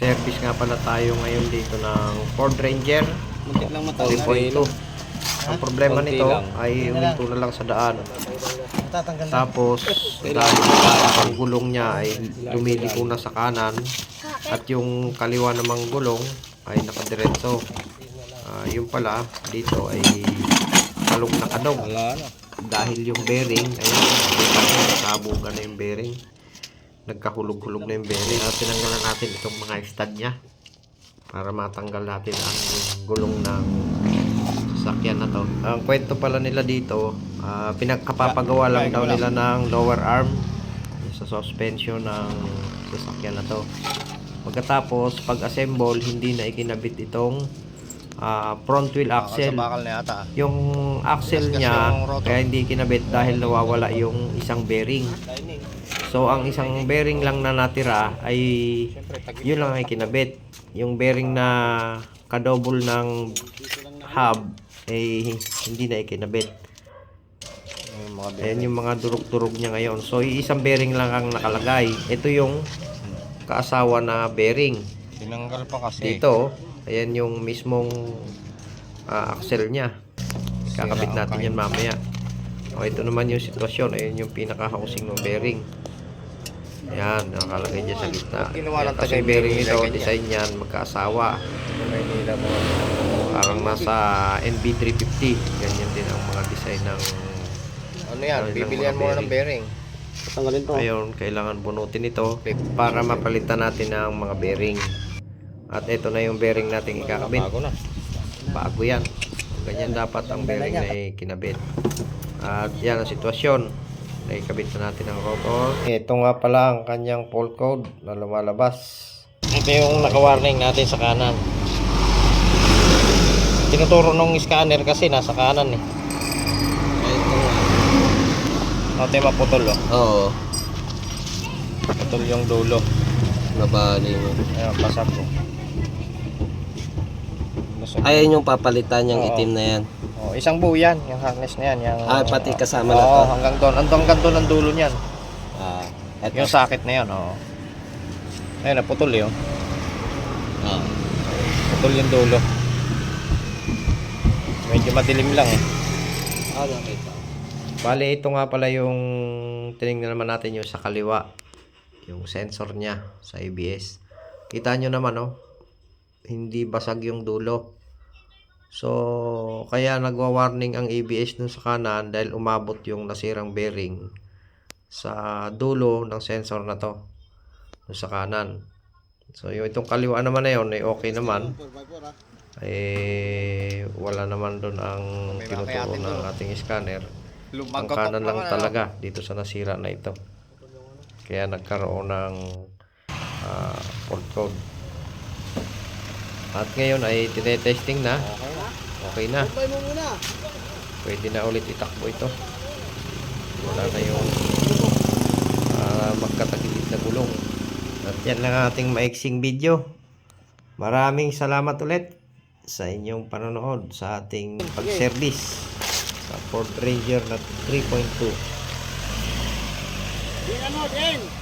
Mag-service nga pala tayo ngayon dito ng Ford Ranger Muntik lang matanggal. 3.2. Ang problema nito lang. ay huminto na lang sa daan. Tatanggal na. Tapos, dahil ang gulong niya ay lumiliko na sa kanan at yung kaliwa namang gulong ay nakadiretso. Ah, yung pala, dito ay kalog na kadog. Dahil yung bearing, ayun, nabugan na yung bearing. Nagkahulog-hulog na yung bearing. At tinanggalan natin itong mga stud niya para matanggal natin ang gulong ng sasakyan na to. Ang kwento pala nila dito, ah, pinagkapapagawa lang daw nila ng lower arm sa suspension ng sasakyan na to. Pagkatapos, pag-assemble, hindi na ikinabit itong ah, front wheel axle. Na yata. Yung axle niya kaya hindi kinabit dahil nawawala yung isang bearing. So ang isang bearing lang na natira ay yun lang ay kinabit. Yung bearing na kadouble ng hub ay hindi na ikinabit. Ayan yung mga durog-durog niya ngayon. So isang bearing lang ang nakalagay. Ito yung kaasawa na bearing. Tinanggal pa kasi. Dito, ayan yung mismong ah, axle niya. Kakabit natin yan mamaya. O, ito naman yung sitwasyon. Ayan yung pinaka-housing ng bearing. Ayan, nakalagay niya sa gitna. Ginawa ng taga- yung bearing nito, design yan, magkaasawa. Parang nasa NB350. Ganyan din ang mga design ng... Ano yan? Ano Bibilihan mo ng bearing. Tanggalin to. Ayun, kailangan bunutin ito para mapalitan natin ang mga bearing. At ito na yung bearing natin ikakabit. Bago na. bago yan ganyan dapat ang bearing na kinabit at yan ang sitwasyon naikabit na natin ang rotor. Ito nga pala ang kanyang fault code na lumalabas. Ito yung naka-warning natin sa kanan. Tinuturo nung scanner kasi nasa kanan eh. Ito yung maputol oh. Oo. putol yung dulo. Nabali mo. ayun pasag ko Basag. Ayan yung papalitan yung Oo. itim na yan. oh, isang buo yan yung harness na yan yung, Ah, pati kasama na Oo, to. hanggang doon hanggang hanggang doon ang dulo niyan Ah. Eto. Yung sakit na yun, oo. Ayun, naputol yun. Ah. Putol yung dulo. Medyo madilim lang eh. Ah, nakita. Bale, ito nga pala yung tinignan naman natin yung sa kaliwa. Yung sensor niya sa ABS. Kita nyo naman, oh. Hindi basag yung dulo. So, kaya nagwa-warning ang ABS dun sa kanan dahil umabot yung nasirang bearing sa dulo ng sensor na to. Dun sa kanan. So, yung itong kaliwa naman na yun, ay okay naman. Eh, wala naman doon ang tinuturo ng ating scanner. ang kanan lang talaga dito sa nasira na ito. Kaya nagkaroon ng ah, fault code. At ngayon ay tinetesting na. Okay na. Pwede na ulit itakbo ito. Wala na yung ah, magkatagilid na gulong. At yan lang ang ating maiksing video. Maraming salamat ulit sa inyong panonood sa ating pag-service sa Ford Ranger na 3.2. Ano, din?